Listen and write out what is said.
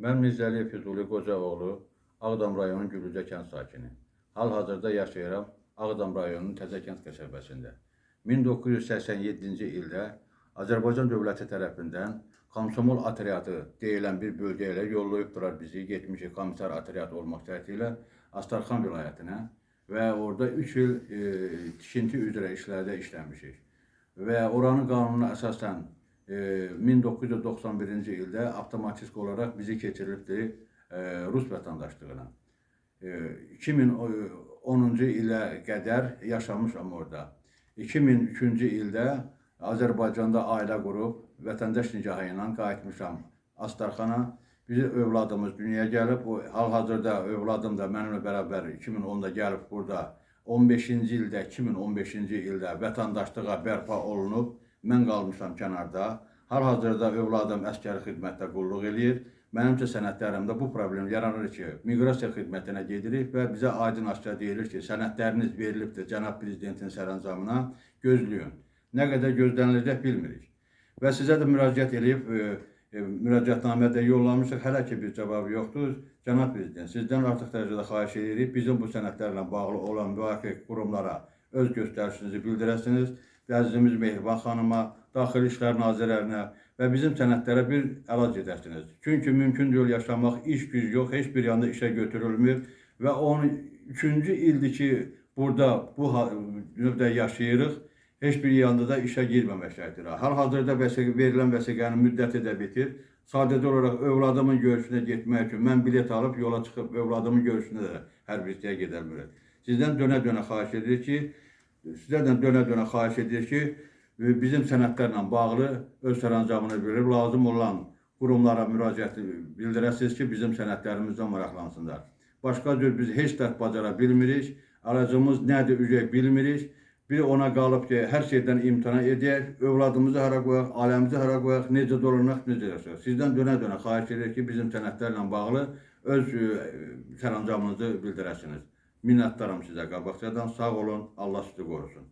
Mən Mirzəliyev Füzuli Qocaoğlu, Ağdam rayonu Gülücə kənd sakini. Hal-hazırda yaşayıram Ağdam rayonunun Təzəkənd qəsəbəsində. 1987-ci ildə Azərbaycan dövləti tərəfindən Komsomol atriadı deyilən bir bölgə ilə yollayıbdılar bizi 70 komissar atriadı olmaq şərti ilə Astarxan vilayətinə və orada 3 il e, tikinti üzrə işlərdə işləmişik. Və oranın qanununa əsasən 1991-ci ildə avtomatik olaraq bizi keçirilibdi e, Rus vətəndaşlığına. E, 2010-cu ilə qədər yaşamışam orada. 2003-cü ildə Azərbaycanda ailə qurub vətəndaş nigahı ilə qayıtmışam Astarxana. Bizim övladımız dünyaya gəlib. O hal-hazırda övladım da mənimlə bərabər 2010-da gəlib burada 15-ci ildə 2015-ci ildə vətəndaşlığa bərpa olunub. Mən qalmışam kənarda. Hal-hazırda övladım əskəri xidmətdə qulluq eləyir. Mənimcə sənədlərimdə bu problem yaranır ki, miqrasiya xidmətinə gedirik və bizə aydın aşkar deyilir ki, sənədləriniz verilibdir cənab prezidentin sərəncamına, gözləyin. Nə qədər gözləniləcək bilmirik. Və sizə də müraciət edib, e, e, müraciətnamə də yollamışıq, hələ ki bir cavabı yoxdur. Cənab prezident, sizdən artıq dərəcədə xahiş edirik, bizim bu sənədlərlə bağlı olan müvafiq qurumlara öz göstərişinizi bildirəsiniz əzizimiz Mehriban xanıma, Daxili İşlər Nazirlərinə və bizim sənədlərə bir əlac edəsiniz. Çünki mümkün deyil yaşamaq, iş güc yox, heç bir yanda işə götürülmür və 13-cü ildir ki, burada bu növdə yaşayırıq. Heç bir yanda da işə girməmək şərtilə. Hal-hazırda vəsiqə verilən vəsiqənin müddəti də bitir. Sadəcə olaraq övladımın görüşünə getmək üçün mən bilet alıb yola çıxıb övladımın görüşünə də hər bir şeyə gedə bilmirəm. Sizdən dönə-dönə xahiş edirik ki, sizlərdən dönə-dönə xahiş edirik ki, e, bizim sənədlərlə bağlı öz sərəncamını bildirib lazım olan qurumlara müraciət bildirəsiniz ki, bizim sənədlərimizdən maraqlansınlar. Başqa cür biz heç də bacara bilmirik. Aracımız nədir, ücret bilmirik. Bir ona qalıb ki, hər şeydən imtina edək, övladımızı hara qoyaq, ailəmizi hara qoyaq, necə dolanaq, necə yaşayaq. Sizdən dönə-dönə xahiş edirik ki, bizim sənədlərlə bağlı öz e, sərəncamınızı bildirəsiniz. Minnətdaram sizə qabaqcadan. Sağ olun. Allah sizi qorusun.